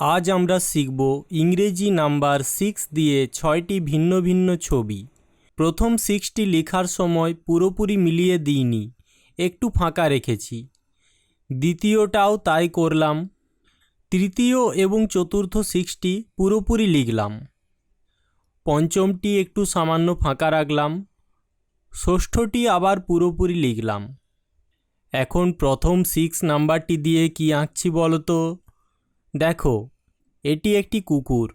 আজ আমরা শিখব ইংরেজি নাম্বার সিক্স দিয়ে ছয়টি ভিন্ন ভিন্ন ছবি। প্রথম সিক্সটি লেখার সময় পুরোপুরি মিলিয়ে দিইনি, একটু ফাঁকা রেখেছি। দ্বিতীয়টাও তাই করলাম। তৃতীয় এবং চতুর্থ সিক্সটি পুরোপুরি লিখলাম। পঞ্চমটি একটু সামান্য ফাঁকা রাখলাম। ষষ্ঠটি আবার পুরোপুরি লিখলাম। এখন প্রথম সিক্স নাম্বারটি দিয়ে কি আঁকছি বলো তো দেখো এটি একটি কুকুর।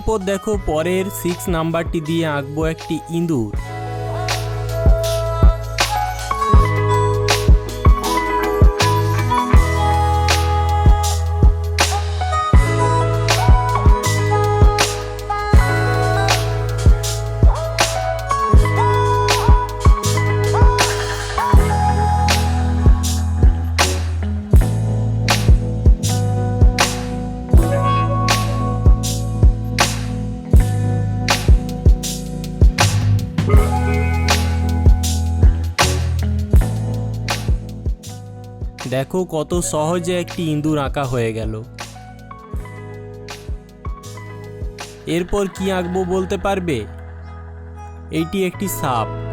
এরপর দেখো পরের সিক্স নাম্বারটি দিয়ে আঁকবো একটি ইঁদুর। দেখো কত সহজে একটি ইঁদুর আঁকা হয়ে গেল। এরপর কি আঁকবো বলতে পারবে? এটি একটি সাপ।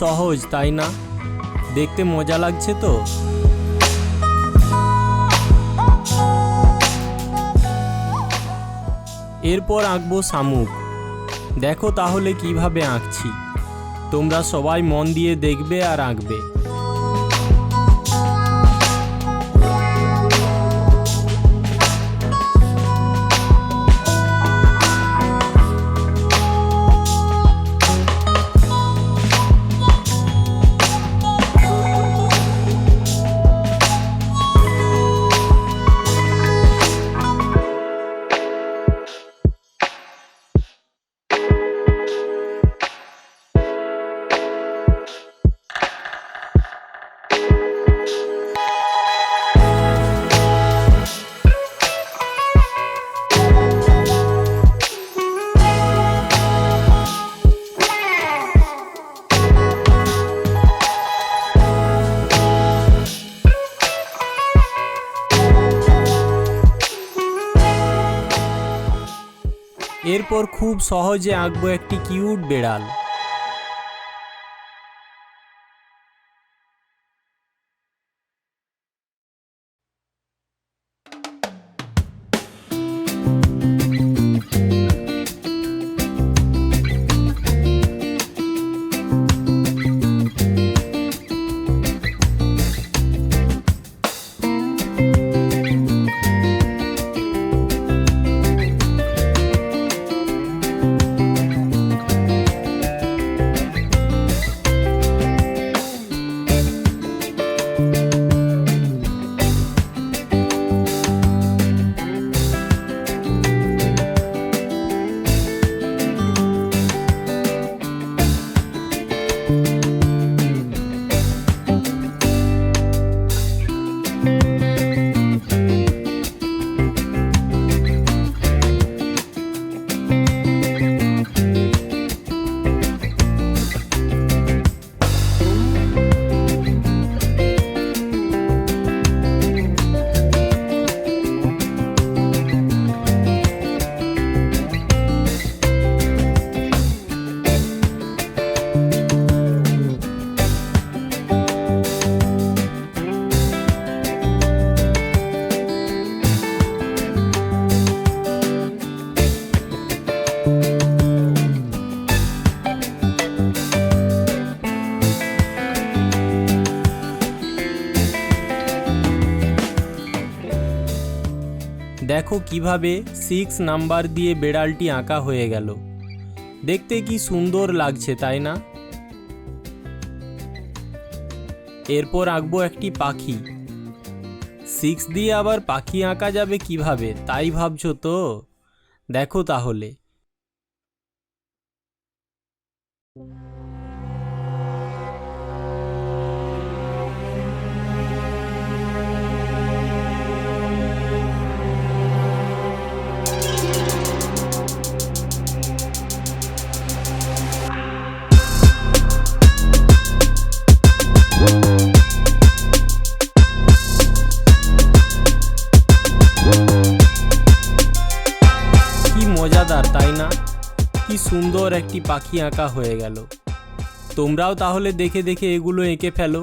সহজ, তাই না? দেখতে মজা লাগছে তো? এরপর আঁকবো শামুক। দেখো তাহলে কীভাবে আঁকছি। তোমরা সবাই মন দিয়ে দেখবে আর আঁকবে। এরপর খুব সহজে আঁকবো একটি কিউট বেড়াল। দেখো কীভাবে সিক্স নাম্বার দিয়ে বেড়ালটি আঁকা হয়ে গেল। দেখতে কি সুন্দর লাগছে, তাই না? এরপর আঁকবো একটি পাখি। সিক্স দিয়ে আবার পাখি আঁকা যাবে কীভাবে, তাই ভাবছ তো? দেখো তাহলে। কি সুন্দর একটি পাখি আঁকা হয়ে গেল। তোমরাও তাহলে দেখে দেখে এগুলো এঁকে ফেলো।